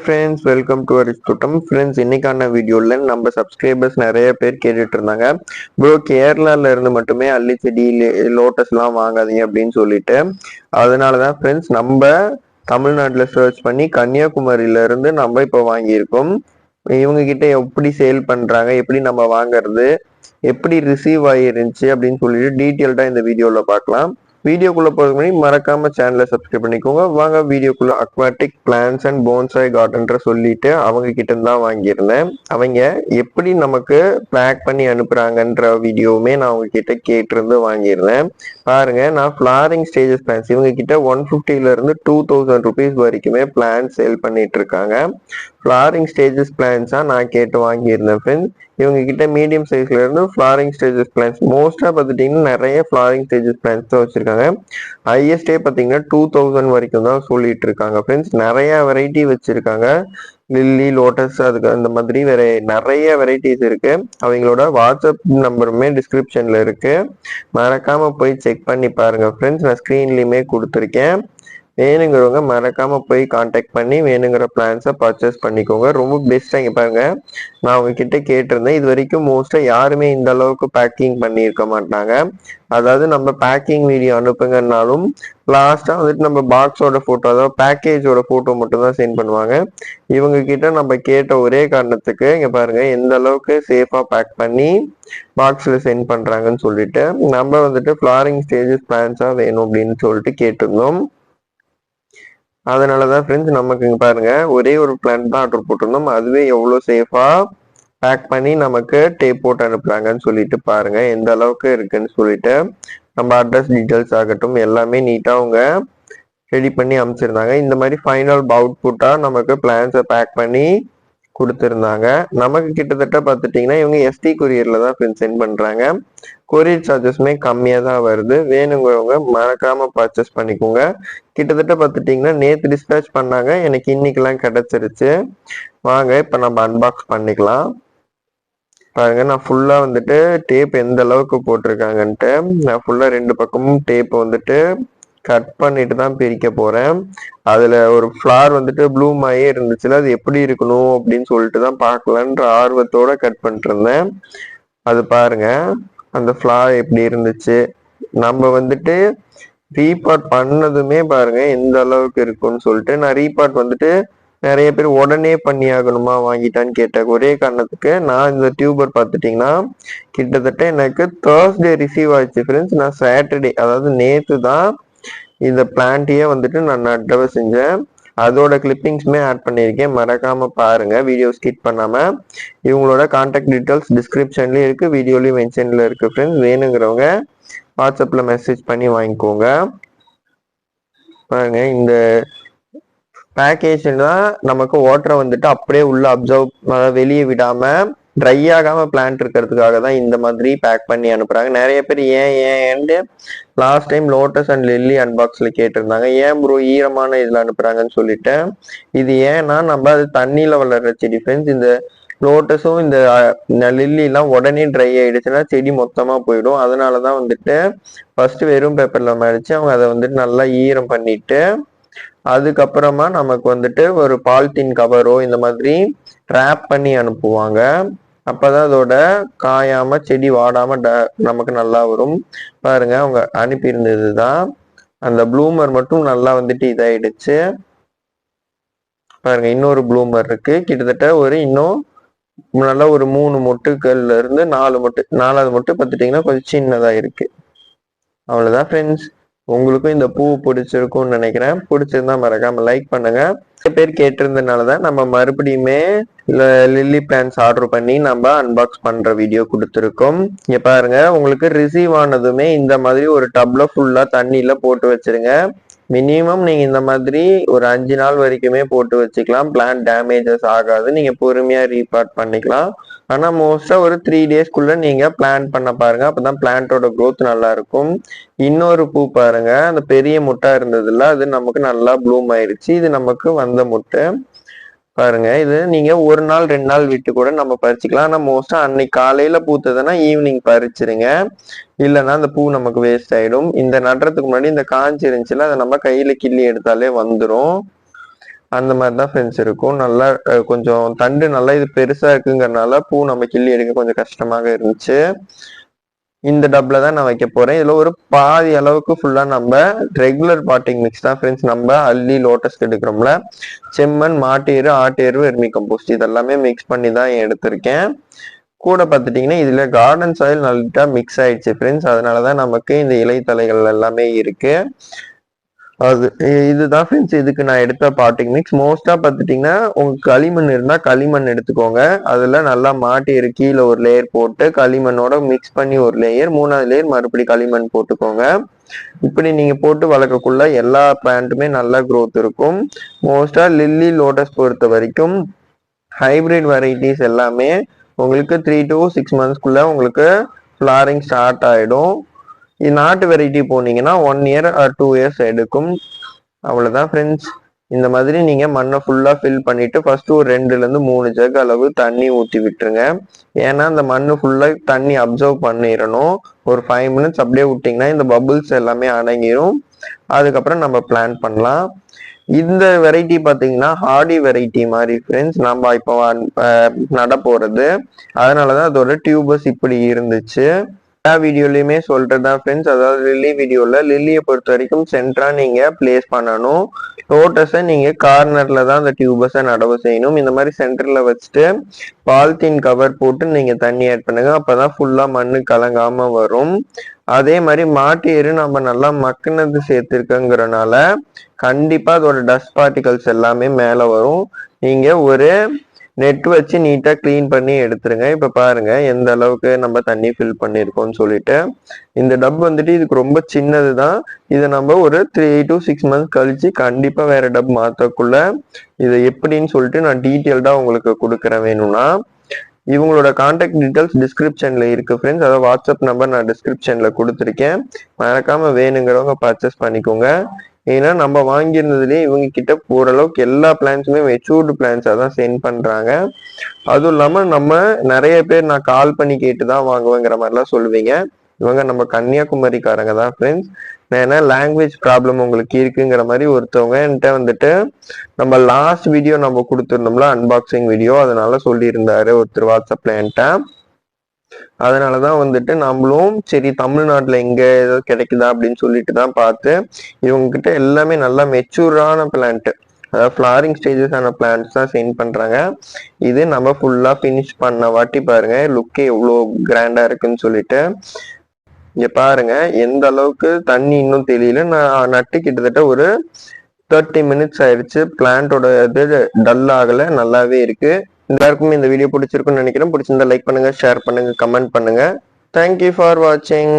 Friends welcome to அரிஸ்டோட்டம் friends இன்னைக்கான வீடியோவில் நம்ம சப்ஸ்கிரைபர்ஸ் நிறைய பேர் கேட்டுட்டு இருந்தாங்க. ப்ரோ கேரளால இருந்து மட்டுமே அள்ளி செடி லோட்டஸ்லாம் வாங்காதீங்க அப்படின்னு சொல்லிட்டு. அதனால தான் ஃப்ரெண்ட்ஸ் நம்ம தமிழ்நாட்டில் சர்ச் பண்ணி கன்னியாகுமரியில இருந்து நம்ம இப்போ வாங்கியிருக்கோம். இவங்க கிட்ட எப்படி சேல் பண்ணுறாங்க எப்படி நம்ம வாங்குறது எப்படி ரிசீவ் ஆகிருந்துச்சு அப்படின்னு சொல்லிட்டு டீட்டெயில்டாக இந்த வீடியோவில் பார்க்கலாம். வீடியோக்குள்ள போறதுக்கு முன்னாடி மறக்காம சேனலை சப்ஸ்கிரைப் பண்ணிக்கோங்க. வாங்க வீடியோக்குள்ள அக்வாட்டிக் பிளான்ஸ் அண்ட் போன்சாய் கார்டன்ற சொல்லிட்டு அவங்க கிட்ட தான் வாங்கியிருந்தேன். அவங்க எப்படி நமக்கு பேக் பண்ணி அனுப்புறாங்கன்ற வீடியோவுமே நான் அவங்க கிட்ட கேட்டிருந்து வாங்கியிருந்தேன். பாருங்க நான் ஃபிளாரிங் ஸ்டேஜஸ் பிளான்ஸ் இவங்க கிட்ட ஒன் ஃபிஃப்டில இருந்து டூ தௌசண்ட் ருபீஸ் வரைக்குமே பிளான்ஸ் சேல் பண்ணிட்டு இருக்காங்க. ஃப்ளாரிங் ஸ்டேஜஸ் பிளான்ஸாக நான் கேட்டு வாங்கியிருந்தேன் ஃப்ரெண்ட்ஸ் இவங்க கிட்ட மீடியம் சைஸ்ல இருந்து ஃப்ளாரிங் ஸ்டேஜஸ் பிளான்ஸ் மோஸ்டா பார்த்துட்டீங்கன்னா நிறைய ஃப்ளாரிங் ஸ்டேஜஸ் பிளான்ஸ் தான் வச்சிருக்காங்க. ஹையஸ்டே பார்த்தீங்கன்னா டூ தௌசண்ட் வரைக்கும் தான் சொல்லிட்டு இருக்காங்க ஃப்ரெண்ட்ஸ் நிறைய வெரைட்டி வச்சிருக்காங்க. லில்லி லோட்டஸ் அதுக்கு அந்த மாதிரி வேற நிறைய வெரைட்டிஸ் இருக்கு. அவங்களோட வாட்ஸ்அப் நம்பருமே டிஸ்கிரிப்ஷன்ல இருக்கு. மறக்காம போய் செக் பண்ணி பாருங்க ஃப்ரெண்ட்ஸ் நான் ஸ்க்ரீன்லயுமே கொடுத்துருக்கேன். வேணுங்கிறவங்க மறக்காம போய் காண்டாக்ட் பண்ணி வேணுங்கிற பிளான்ஸை பர்ச்சேஸ் பண்ணிக்கோங்க. ரொம்ப பெஸ்ட்டாக இங்கே பாருங்க. நான் உங்ககிட்ட கேட்டிருந்தேன். இது வரைக்கும் மோஸ்ட்டாக யாருமே இந்த அளவுக்கு பேக்கிங் பண்ணியிருக்க மாட்டாங்க. அதாவது நம்ம பேக்கிங் வீடியோ அனுப்புங்கன்னாலும் லாஸ்ட்டாக வந்துட்டு நம்ம பாக்ஸோட ஃபோட்டோ அதாவது பேக்கேஜோட ஃபோட்டோ மட்டும் தான் சென்ட் பண்ணுவாங்க. இவங்க கிட்ட நம்ம கேட்ட ஒரே காரணத்துக்கு இங்கே பாருங்க எந்த அளவுக்கு சேஃபாக பேக் பண்ணி பாக்ஸில் சென்ட் பண்ணுறாங்கன்னு சொல்லிட்டு நம்ம வந்துட்டு ஃப்ளாரிங் ஸ்டேஜஸ் பிளான்ஸாக வேணும் அப்படின்னு சொல்லிட்டு கேட்டிருந்தோம். அதனால தான் ஃப்ரெண்ட்ஸ் நமக்கு இங்கே பாருங்க ஒரே ஒரு பிளான் தான் ஆர்டர் போட்டிருந்தோம். அதுவே எவ்வளோ சேஃபாக பேக் பண்ணி நமக்கு டேப் போட்டு அனுப்புகிறாங்கன்னு சொல்லிட்டு பாருங்க எந்த அளவுக்கு இருக்குன்னு சொல்லிட்டு. நம்ம அட்ரஸ் டீட்டெயில்ஸ் ஆகட்டும் எல்லாமே நீட்டாக அவங்க ரெடி பண்ணி அமைச்சிருந்தாங்க இந்த மாதிரி ஃபைனல் அவுட்புட்டாக நமக்கு பிளான்ஸை பேக் பண்ணி கொடுத்துருந்தாங்க. நமக்கு கிட்டத்தட்ட பார்த்துட்டிங்கன்னா இவங்க எஸ்டி கொரியரில் தான் சென்ட் பண்ணுறாங்க கொரியர் சார்ஜஸ்மே கம்மியாக தான் வருது. வேணுங்கிறவங்க மறக்காமல் பர்ச்சேஸ் பண்ணிக்கோங்க. கிட்டத்தட்ட பார்த்துட்டிங்கன்னா நேற்று டிஸ்பேச் பண்ணாங்க. எனக்கு இன்னைக்கெல்லாம் கிடச்சிருச்சு. வாங்க இப்போ நம்ம அன்பாக்ஸ் பண்ணிக்கலாம். பாருங்க நான் ஃபுல்லாக வந்துட்டு டேப் எந்த அளவுக்கு போட்டிருக்காங்கன்ட்டு. நான் ஃபுல்லாக ரெண்டு பக்கமும் டேப் வந்துட்டு கட் பண்ணிட்டு தான் பிரிக்க போறேன். அதுல ஒரு ஃப்ளார் வந்துட்டு ப்ளூம் ஆகியே இருந்துச்சுல அது எப்படி இருக்கணும் அப்படின்னு சொல்லிட்டு தான் பார்க்கலான்ற ஆர்வத்தோட கட் பண்ணிட்டுருந்தேன் அது பாருங்க அந்த ஃப்ளார் எப்படி இருந்துச்சு. நம்ம வந்துட்டு ரீபார்ட் பண்ணதுமே பாருங்க எந்த அளவுக்கு இருக்குன்னு சொல்லிட்டு நான் ரீபார்ட் வந்துட்டு நிறைய பேர் உடனே பண்ணி ஆகணுமா வாங்கிட்டான்னு கேட்ட ஒரே காரணத்துக்கு நான் இந்த டியூபர் பார்த்துட்டிங்கன்னா கிட்டத்தட்ட எனக்கு தேர்ஸ்டே ரிசீவ் ஆச்சு ஃப்ரெண்ட்ஸ் நான் சாட்டர்டே அதாவது நேற்று தான் இந்த பிளான்ட்டையே வந்துட்டு நான் நட்டவை செஞ்சேன். அதோட கிளிப்பிங்ஸுமே ஆட் பண்ணியிருக்கேன். மறக்காமல் பாருங்கள் வீடியோ ஸ்கிப் பண்ணாமல் இவங்களோட காண்டாக்ட் டீட்டெயில்ஸ் டிஸ்கிரிப்ஷன்லேயும் இருக்குது வீடியோலையும் மென்ஷனில் இருக்குது ஃப்ரெண்ட்ஸ் வேணுங்கிறவங்க வாட்ஸ்அப்பில் மெசேஜ் பண்ணி வாங்கிக்கோங்க. பாருங்க இந்த பேக்கேஜ் தான் நமக்கு வாட்டரை வந்துட்டு அப்படியே உள்ள அப்சர்வ் வெளியே விடாமல் ட்ரை ஆகாம பிளான்ட் இருக்கிறதுக்காக தான் இந்த மாதிரி பேக் பண்ணி அனுப்புறாங்க. நிறைய பேர் ஏன் ஏன்ட்டு last time lotus and lily அன்பாக்ஸ்ல கேட்டிருந்தாங்க. ஏன் ப்ரோ ஈரமான இதுல அனுப்புறாங்கன்னு சொல்லிட்டு. இது ஏன்னா நம்ம அது தண்ணியில வளர்ற செடி ஃப்ரெண்ட்ஸ் இந்த லோட்டஸும் இந்த லில்லி எல்லாம் உடனே ட்ரை ஆயிடுச்சுன்னா செடி மொத்தமா போயிடும். அதனாலதான் வந்துட்டு ஃபர்ஸ்ட் வெறும் பேப்பர்ல மடிச்சு அவங்க அதை வந்துட்டு நல்லா ஈரம் பண்ணிட்டு அதுக்கப்புறமா நமக்கு வந்துட்டு ஒரு பால்தீன் கவரோ இந்த மாதிரி ட்ராப் பண்ணி அனுப்புவாங்க. அப்பதான் அதோட காயாம செடி வாடாம நமக்கு நல்லா வரும். பாருங்க அவங்க அனுப்பியிருந்தது தான் அந்த ப்ளூமர் மட்டும் நல்லா வந்துட்டு இதாயிடுச்சு. பாருங்க இன்னொரு ப்ளூமர் இருக்கு. கிட்டத்தட்ட ஒரு இன்னும் நல்லா ஒரு மூணு மொட்டுக்கள்ல இருந்து நாலு மொட்டு நாலாவது மொட்டு பார்த்துட்டீங்கன்னா கொஞ்சம் சின்னதா இருக்கு. அவ்வளவுதான் ஃப்ரெண்ட்ஸ் உங்களுக்கும் இந்த பூ பிடிச்சிருக்கும்னு நினைக்கிறேன். பிடிச்சிருந்தா மறக்காம லைக் பண்ணுங்க. நிறைய பேர் கேட்டிருந்தனால தான் நம்ம மறுபடியுமே லில்லி பிளான்ஸ் ஆர்டர் பண்ணி நம்ம அன்பாக்ஸ் பண்ற வீடியோ கொடுத்துருக்கோம். இங்க பாருங்க உங்களுக்கு ரிசீவ் ஆனதுமே இந்த மாதிரி ஒரு டப்ல ஃபுல்லா தண்ணியில போட்டு வச்சிருங்க. மினிமம் நீங்க இந்த மாதிரி ஒரு அஞ்சு நாள் வரைக்குமே போட்டு வச்சுக்கலாம். பிளான்ட் டேமேஜஸ் ஆகாது. நீங்க பொறுமையா ரீபார்ட் பண்ணிக்கலாம். ஆனா மோஸ்டா ஒரு த்ரீ டேஸ்க்குள்ள நீங்க பிளான் பண்ண பாருங்க. அப்பதான் பிளான்ட்டோட க்ரோத் நல்லா இருக்கும். இன்னொரு பூ பாருங்க. அந்த பெரிய முட்டை இருந்ததுல அது நமக்கு நல்லா ப்ளூம் ஆயிருச்சு. இது நமக்கு வந்த முட்டை. பாருங்க இது நீங்க ஒரு நாள் ரெண்டு நாள் விட்டு கூட நம்ம பறிச்சுக்கலாம். ஆனா மோஸ்டா அன்னைக்கு காலையில பூத்ததுன்னா ஈவினிங் பறிச்சிருங்க. இல்லைன்னா அந்த பூ நமக்கு வேஸ்ட் ஆயிடும். இந்த நடுறதுக்கு முன்னாடி இந்த காஞ்சி இருந்துச்சுல அதை நம்ம கையில கிள்ளி எடுத்தாலே வந்துடும் அந்த மாதிரி தான் ஃப்ரெண்ட்ஸ் இருக்கும். நல்லா கொஞ்சம் தண்டு நல்லா இது பெருசா இருக்குங்கிறனால பூ நம்ம கிள்ளி எடுக்க கொஞ்சம் கஷ்டமாக இருந்துச்சு. இந்த டப்ல தான் நான் வைக்க போறேன். இதுல ஒரு பாதி அளவுக்கு ஃபுல்லா நம்ம ரெகுலர் பாட்டிங் மிக்ஸ் தான் ஃப்ரெண்ட்ஸ் நம்ம அள்ளி லோட்டஸ் எடுக்கிறோம்ல. செம்மண் மாட்டேரு ஆட்டேரு வெர்மி கம்போஸ்ட் இதெல்லாமே மிக்ஸ் பண்ணி தான் எடுத்திருக்கேன். கூட பார்த்துட்டிங்கன்னா இதுல கார்டன் சாயில் நல்லா மிக்ஸ் ஆயிடுச்சு ஃப்ரெண்ட்ஸ் அதனால தான் நமக்கு இந்த இலைத்தலைகள் எல்லாமே இருக்கு. அது இது இதுதான் ஃப்ரெண்ட்ஸ் இதுக்கு நான் எடுத்த பாட்டிங் மிக்ஸ் மோஸ்டா பார்த்துட்டிங்கன்னா உங்களுக்கு களிமண் இருந்தா களிமண் எடுத்துக்கோங்க. அதில் நல்லா மாட்டி கீழே ஒரு லேயர் போட்டு களிமண்ணோட மிக்ஸ் பண்ணி ஒரு லேயர் மூணாவது லேயர் மறுபடி களிமண் போட்டுக்கோங்க. இப்படி நீங்க போட்டு வளர்க்கக்குள்ள எல்லா பிளான்ட்டுமே நல்லா க்ரோத் இருக்கும். மோஸ்டா லில்லி லோட்டஸ் பொறுத்த வரைக்கும் ஹைபிரிட் வெரைட்டிஸ் எல்லாமே உங்களுக்கு த்ரீ டு சிக்ஸ் மந்த்ஸ்க்குள்ள உங்களுக்கு ஃப்ளாரிங் ஸ்டார்ட் ஆயிடும். நாட்டு வெரைட்டி போனீங்கன்னா one year or two years எடுக்கும். அவ்வளோதான் ஃப்ரெண்ட்ஸ் இந்த மாதிரி நீங்கள் மண்ணை ஃபுல்லாக ஃபில் பண்ணிவிட்டு ஃபஸ்ட்டு ஒரு ரெண்டுலேருந்து மூணு ஜக் அளவு தண்ணி ஊற்றி விட்டுருங்க. ஏன்னா அந்த மண் ஃபுல்லாக தண்ணி அப்சர்வ் பண்ணிடணும் ஒரு ஃபைவ் மினிட்ஸ் அப்படியே விட்டிங்கன்னா இந்த பபுள்ஸ் எல்லாமே அடங்கிரும். அதுக்கப்புறம் நம்ம பிளான் பண்ணலாம். இந்த வெரைட்டி பார்த்தீங்கன்னா ஹார்டி வெரைட்டி மாதிரி ஃப்ரெண்ட்ஸ் நம்ம இப்போ நட போகிறது அதனால தான் அதோட டியூபஸ் இப்படி இருந்துச்சு. எல்லா வீடியோலையுமே சொல்கிறது தான் ஃப்ரெண்ட்ஸ் அதாவது லில்லி வீடியோவில் லில்லியை பொறுத்த வரைக்கும் சென்டராக நீங்கள் பிளேஸ் பண்ணணும். லோட்டஸை நீங்கள் கார்னரில் தான் அந்த டியூபஸை நடவு செய்யணும். இந்த மாதிரி சென்டரில் வச்சுட்டு பாலித்தீன் கவர் போட்டு நீங்கள் தண்ணி ஆட் பண்ணுங்கள் அப்போ தான் ஃபுல்லாக மண்ணு கலங்காமல் வரும். அதே மாதிரி மாட்டு எரு நம்ம நல்லா மக்குனது சேர்த்துருக்கங்கிறனால கண்டிப்பாக அதோட டஸ்ட் பார்ட்டிகல்ஸ் எல்லாமே மேலே வரும். நீங்கள் ஒரு நெட் வச்சு நீட்டா க்ளீன் பண்ணி எடுத்துருங்க. இப்ப பாருங்க எந்த அளவுக்கு நம்ம தண்ணி ஃபில் பண்ணிருக்கோம்னு சொல்லிட்டு இந்த டப் வந்துட்டு இதுக்கு ரொம்ப சின்னது தான் இதை நம்ம ஒரு த்ரீ டு சிக்ஸ் மந்த்ஸ் கழிச்சு கண்டிப்பா வேற டப் மாத்தக்குள்ள இதை எப்படின்னு சொல்லிட்டு நான் டீட்டெயில்டா உங்களுக்கு கொடுக்குறேன் வேணும்னா. இவங்களோட கான்டாக்ட் டீட்டெயில்ஸ் டிஸ்கிரிப்ஷன்ல இருக்கு ஃப்ரெண்ட்ஸ் அதாவது வாட்ஸ்அப் நம்பர் நான் டிஸ்கிரிப்ஷன்ல கொடுத்துருக்கேன். மறக்காம வேணுங்கிறவங்க பர்ச்சேஸ் பண்ணிக்கோங்க. ஏன்னா நம்ம வாங்கியிருந்ததுலேயே இவங்க கிட்ட ஓரளவுக்கு எல்லா பிளான்ஸுமே மெச்சூர்டு பிளான்ஸாக தான் சென்ட் பண்ணுறாங்க அதுவும் இல்லாமல் நம்ம நிறைய பேர் நான் கால் பண்ணி கேட்டு தான் வாங்குவேங்கிற மாதிரிலாம் சொல்லுவீங்க. இவங்க நம்ம கன்னியாகுமரிக்காரங்க தான் ஃப்ரெண்ட்ஸ் ஏன்னா லாங்குவேஜ் ப்ராப்ளம் உங்களுக்கு இருக்குங்கிற மாதிரி ஒருத்தவங்க என்கிட்ட வந்துட்டு நம்ம லாஸ்ட் வீடியோ நம்ம கொடுத்துருந்தோம்ல அன்பாக்சிங் வீடியோ அதனால சொல்லியிருந்தாரு ஒருத்தர் வாட்ஸ்அப்ல என்கிட்ட. அதனால தான் வந்துட்டு நம்மளும் சரி தமிழ்நாட்டில் எங்கே ஏதாவது கிடைக்குதா அப்படின்னு சொல்லிட்டு தான் பார்த்து இவங்க கிட்ட எல்லாமே நல்லா மெச்சூரான பிளான்ட்டு அதாவது ஃப்ளாரிங் ஸ்டேஜஸ் ஆன தான் சென்ட் பண்றாங்க. இது நம்ம ஃபுல்லாக ஃபினிஷ் பண்ண வாட்டி பாருங்க லுக்கே எவ்வளோ கிராண்டாக இருக்குன்னு சொல்லிட்டு. இங்கே பாருங்க எந்த அளவுக்கு தண்ணி இன்னும் தெரியல நான் நட்டு கிட்டத்தட்ட ஒரு தேர்ட்டி மினிட்ஸ் ஆயிடுச்சு. பிளான்ட்டோட இது டல் ஆகலை நல்லாவே இருக்கு. எல்லாருக்குமே இந்த வீடியோ பிடிச்சிருக்குன்னு நினைக்கிறேன். பிடிச்சிருந்தா லைக் பண்ணுங்க ஷேர் பண்ணுங்க கமெண்ட் பண்ணுங்க. தேங்க்யூ ஃபார் வாட்சிங்